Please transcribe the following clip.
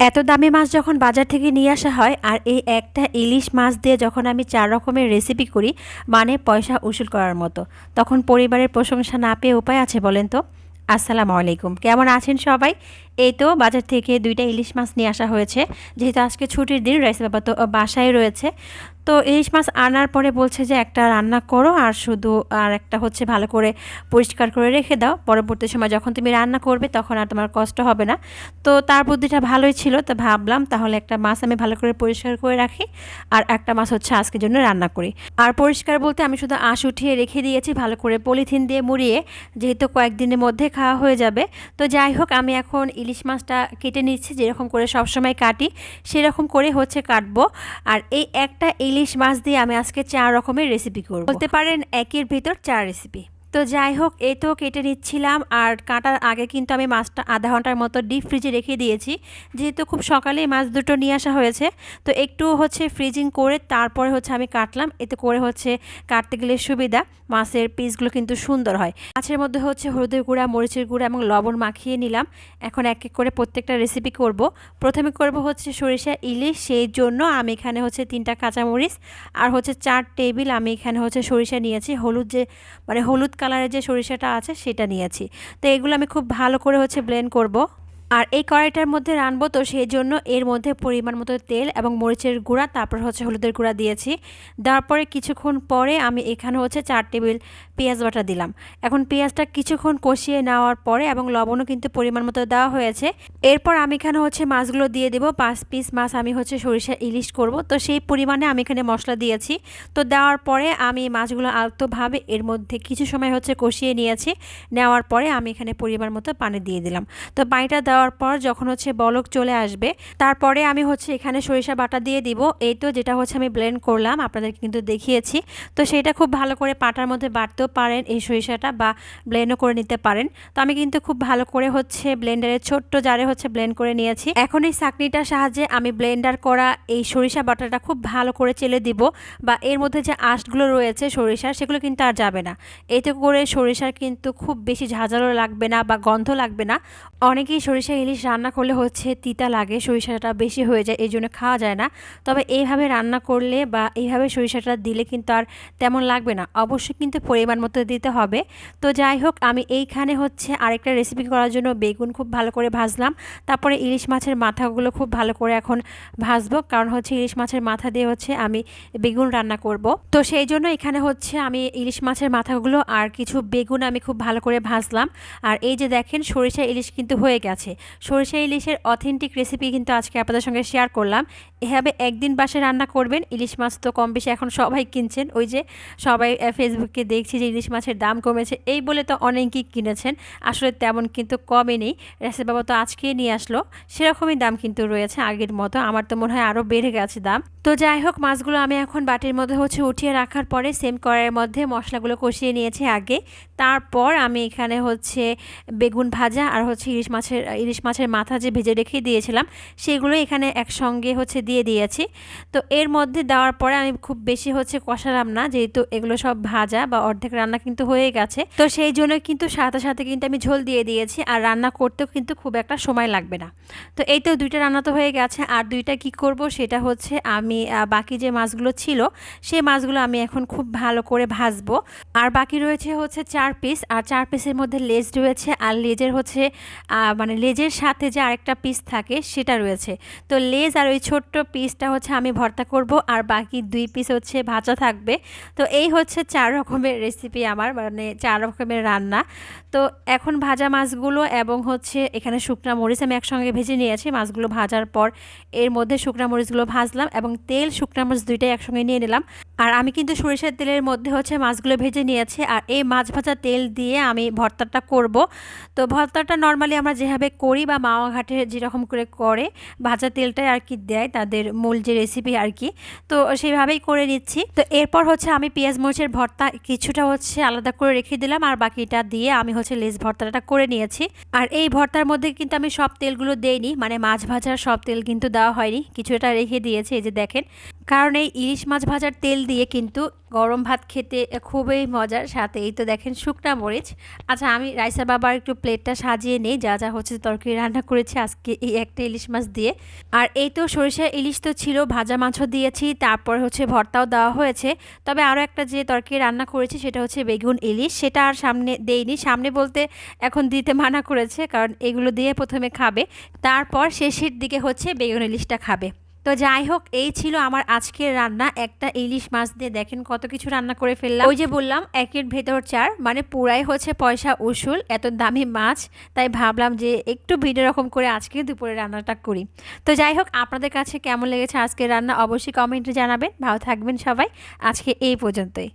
এত দামি মাছ যখন বাজার থেকে নিয়ে আসা হয় আর এই একটা ইলিশ মাছ দিয়ে যখন আমি চার রকমের রেসিপি করি মানে পয়সা উসুল করার মতো। তখন পরিবারের প্রশংসা না পেয়ে উপায় আছে বলেন তো? আসসালামু আলাইকুম। কেমন আছেন সবাই? এই তো বাজার থেকে দুইটা ইলিশ মাছ নিয়ে আসা হয়েছে। যেহেতু আজকে ছুটির দিন, রাইস বাবা তো বাসায় রয়েছে। তো ইলিশ মাছ আনার পরে বলছে যে একটা রান্না করো আর শুধু, আর একটা হচ্ছে ভালো করে পরিষ্কার করে রেখে দাও। পরবর্তী সময় যখন তুমি রান্না করবে তখন আর তোমার কষ্ট হবে না। তো তার বুদ্ধিটা ভালোই ছিল, তো ভাবলাম তাহলে একটা মাছ আমি ভালো করে পরিষ্কার করে রাখি আর একটা মাছ হচ্ছে আজকের জন্য রান্না করি। আর পরিষ্কার বলতে আমি শুধু আঁশ উঠিয়ে রেখে দিয়েছি, ভালো করে পলিথিন দিয়ে মুড়িয়ে, যেহেতু কয়েকদিনের মধ্যে খাওয়া হয়ে যাবে। তো যাই হোক, আমি এখন ইলিশ মাছটা কেটে নিচ্ছি, যেরকম করে সবসময় কাটি, সেরকম করে হচ্ছে কাটবো। আর এই একটা ইলিশ মাছ দিয়ে আমি আজকে চার রকমের রেসিপি করব। বলতে পারেন একের ভিতর চার রেসিপি তো যাই হোক, এই তো কেটে নিচ্ছিলাম। আর কাটার আগে কিন্তু আমি মাছটা আধা ঘণ্টার মতো ডিপ ফ্রিজে রেখে দিয়েছি। যেহেতু খুব সকালেই মাছ দুটো নিয়ে আসা হয়েছে, তো একটু হচ্ছে ফ্রিজিং করে তারপরে হচ্ছে আমি কাটলাম। এতে করে হচ্ছে কাটতে গেলে সুবিধা, মাছের পিসগুলো কিন্তু সুন্দর হয়। মাছের মধ্যে হচ্ছে হলুদের গুঁড়া, মরিচের গুঁড়া এবং লবণ মাখিয়ে নিলাম। এখন এক এক করে প্রত্যেকটা রেসিপি করব। প্রথমে করব হচ্ছে সরিষা, ইলিশ। সেই জন্য আমি এখানে হচ্ছে তিনটা কাঁচামরিচ আর হচ্ছে চার টেবিল আমি এখানে হচ্ছে সরিষা নিয়েছি। হলুদ যে মানে হলুদ কালারের যে সরিষাটা আছে সেটা নিয়েছি। তো এগুলো আমি খুব ভালো করে হচ্ছে ব্লেন্ড করব। আর এই কড়াইটার মধ্যে রানবো তো সেই জন্য এর মধ্যে পরিমাণ মতো তেল এবং মরিচের গুঁড়া, তারপর হচ্ছে হলুদের গুঁড়া দিয়েছি। দেওয়ার পরে কিছুক্ষণ পরে আমি এখানে হচ্ছে চার টেবিল পেঁয়াজ বাটা দিলাম। এখন পেঁয়াজটা কিছুক্ষণ কষিয়ে নেওয়ার পরে এবং লবণও কিন্তু পরিমাণ মতো দেওয়া হয়েছে। এরপর আমি এখানে হচ্ছে মাছগুলো দিয়ে দেবো, পাঁচ পিস মাছ আমি হচ্ছে সরিষা ইলিশ করব। তো সেই পরিমাণে আমি এখানে মশলা দিয়েছি। তো দেওয়ার পরে আমি মাছগুলো আলতোভাবে এর মধ্যে কিছু সময় হচ্ছে কষিয়ে নিয়েছি। নেওয়ার পরে আমি এখানে পরিমাণ মতো পানি দিয়ে দিলাম। তো পানিটা দেওয়ার পর যখন হচ্ছে বলক চলে আসবে, তারপরে আমি হচ্ছে এখানে সরিষা বাটা দিয়ে দিব। এই তো যেটা হচ্ছে আমি ব্লেন্ড করলাম, আপনাদেরকে কিন্তু দেখিয়েছি। তো সেটা খুব ভালো করে পাটার মধ্যে বাটতেও পারেন এই সরিষাটা বা ব্লেন্ডও করে নিতে পারেন। তো আমি কিন্তু খুব ভালো করে হচ্ছে ব্লেন্ডারের ছোট্ট জারে হচ্ছে ব্লেন্ড করে নিয়েছি। এখন এই চাকনিটার সাহায্যে আমি ব্লেন্ডার করা এই সরিষা বাটাটা খুব ভালো করে চেলে দিব বা এর মধ্যে যে আঁশগুলো রয়েছে সরিষার, সেগুলো কিন্তু আর যাবে না। এতে করে সরিষার কিন্তু খুব বেশি ঝাঁঝালো লাগবে না বা গন্ধ লাগবে না। অনেকেই সরিষা ইলিশ রান্না করলে হচ্ছে তিতা লাগে, সরিষাটা বেশি হয়ে যায় এই জন্য খাওয়া যায় না। তবে এইভাবে রান্না করলে বা এইভাবে সরিষাটা দিলে কিন্তু আর তেমন লাগবে না। অবশ্যই কিন্তু পরিমাণ মতো দিতে হবে। তো যাই হোক, আমি এইখানে হচ্ছে আরেকটা রেসিপি করার জন্য বেগুন খুব ভালো করে ভাজলাম। তারপরে ইলিশ মাছের মাথাগুলো খুব ভালো করে এখন ভাজবো, কারণ হচ্ছে ইলিশ মাছের মাথা দিয়ে হচ্ছে আমি বেগুন রান্না করব। তো সেই জন্য এখানে হচ্ছে আমি ইলিশ মাছের মাথাগুলো আর কিছু বেগুন আমি খুব ভালো করে ভাজলাম। আর এই যে দেখেন, সরিষা ইলিশ কিন্তু হয়ে গেছে। সরিষা ইলিশের অথেন্টিক রেসিপি কিন্তু আজকে আপনাদের সঙ্গে শেয়ার করলাম। এভাবে একদিন বাসে রান্না করবেন, ইলিশ মাছ তো কম বেশি এখন সবাই কিনছেন। ওই যে সবাই ফেসবুকে দেখছি যে ইলিশ মাছের দাম কমেছে। এই বলে তো অনেকেই কিনেছেন, আসলে তেমন কিন্তু কমে নেই। বাবা তো আজকেই নিয়ে আসলো, সেরকমই দাম কিন্তু রয়েছে আগের মতো। আমার তো মনে হয় আরও বেড়ে গেছে দাম। তো যাই হোক, মাছগুলো আমি এখন বাটির মধ্যে হচ্ছে উঠিয়ে রাখার পরে সেম কড়াইয়ের মধ্যে মশলাগুলো কষিয়ে নিয়েছি আগে। তারপর আমি এখানে হচ্ছে বেগুন ভাজা আর হচ্ছে ইলিশ মাছের ইলিশ মাছের মাথা যে ভেজে রেখে দিয়েছিলাম, সেগুলো এখানে একসঙ্গে হচ্ছে দিয়ে দিয়েছি। তো এর মধ্যে দেওয়ার পরে আমি খুব বেশি হচ্ছে কষালাম না, যেহেতু এগুলো সব ভাজা বা অর্ধেক রান্না কিন্তু হয়ে গেছে। তো সেই জন্য কিন্তু সাথে সাথে কিন্তু আমি ঝোল দিয়ে দিয়েছি, আর রান্না করতেও কিন্তু খুব একটা সময় লাগবে না। তো এই তো দুইটা রান্না তো হয়ে গেছে, আর দুইটা কি করব সেটা হচ্ছে আমি বাকি যে মাছগুলো ছিল, সেই মাছগুলো আমি এখন খুব ভালো করে ভাজবো। আর বাকি রয়েছে হচ্ছে চার পিস, আর চার পিসের মধ্যে লেজ রয়েছে, আর লেজের হচ্ছে মানে লেজের সাথে যে আরেকটা পিস থাকে, সেটা রয়েছে। তো লেজ আর ওই ছোট্ট পিসটা হচ্ছে আমি ভর্তা করব, আর বাকি দুই পিস হচ্ছে ভাজা থাকবে। তো এই হচ্ছে চার রকমের রেসিপি আমার মানে চার রকমের রান্না। তো এখন ভাজা মাছগুলো এবং হচ্ছে এখানে শুকনা মরিচ আমি একসঙ্গে ভেজে নিয়েছি। মাছগুলো ভাজার পর এর মধ্যে শুকনা মরিচগুলো ভাজলাম এবং তেল, শুকনা মরিচ দুইটাই একসঙ্গে নিয়ে নিলাম। আর আমি কিন্তু সরিষার তেলের মধ্যে হচ্ছে মাছগুলো ভেজে নিয়েছি, আর এই মাছ ভাজা তেল দিয়ে আমি ভর্তাটা করব। তো ভর্তাটা নর্মালি আমরা যেভাবে করি বা মাওয়া ঘাটে যেরকম করে করে, ভাজা তেলটাই আর কি দেয় তাদের মূল যে রেসিপি আর কি। তো সেইভাবেই করে নিচ্ছি। তো এরপর হচ্ছে আমি পেঁয়াজ মরিচের ভর্তা কিছুটা হচ্ছে আলাদা করে রেখে দিলাম আর বাকিটা দিয়ে আমি হচ্ছে লেস ভর্তাটা করে নিয়েছি। আর এই ভর্তার মধ্যে কিন্তু আমি সব তেলগুলো দেইনি মানে মাছ ভাজার সব তেল কিন্তু দেওয়া হয়নি, কিছুটা রেখে দিয়েছি, এই যে দেখেন। কারণ এই ইলিশ মাছ ভাজার তেল দিয়ে কিন্তু গরম ভাত খেতে খুবই মজার সাথে। এই তো দেখেন শুকনা মরিচ। আচ্ছা আমি রাইসা বাবার একটু প্লেটটা সাজিয়ে নেই। যা যা হচ্ছে তরকারি রান্না করেছি আজকে এই একটা ইলিশ মাছ দিয়ে। আর এই তো সরিষা ইলিশ তো ছিল, ভাজা মাছও দিয়েছি, তারপর হচ্ছে ভর্তাও দেওয়া হয়েছে। তবে আরও একটা যে তরকারি রান্না করেছি সেটা হচ্ছে বেগুন ইলিশ। সেটা আর সামনে দেইনি। সামনে বলতে এখন দিতে মানা করেছে, কারণ এগুলো দিয়ে প্রথমে খাবে, তারপর শেষের দিকে হচ্ছে বেগুন ইলিশটা খাবে। তো যাই হোক, এই ছিল আমার আজকের রান্না। একটা ইলিশ মাছ দিয়ে দেখেন কত কিছু রান্না করে ফেললাম। ওই যে বললাম একের ভেতর চার মানে পুরাই হচ্ছে পয়সা উসুল, এত দামি মাছ। তাই ভাবলাম যে একটু ভিডিও রকম করে আজকে দুপুরে রান্নাটা করি। তো যাই হোক, আপনাদের কাছে কেমন লেগেছে আজকের রান্না অবশ্যই কমেন্টে জানাবেন। ভালো থাকবেন সবাই। আজকে এই পর্যন্তই।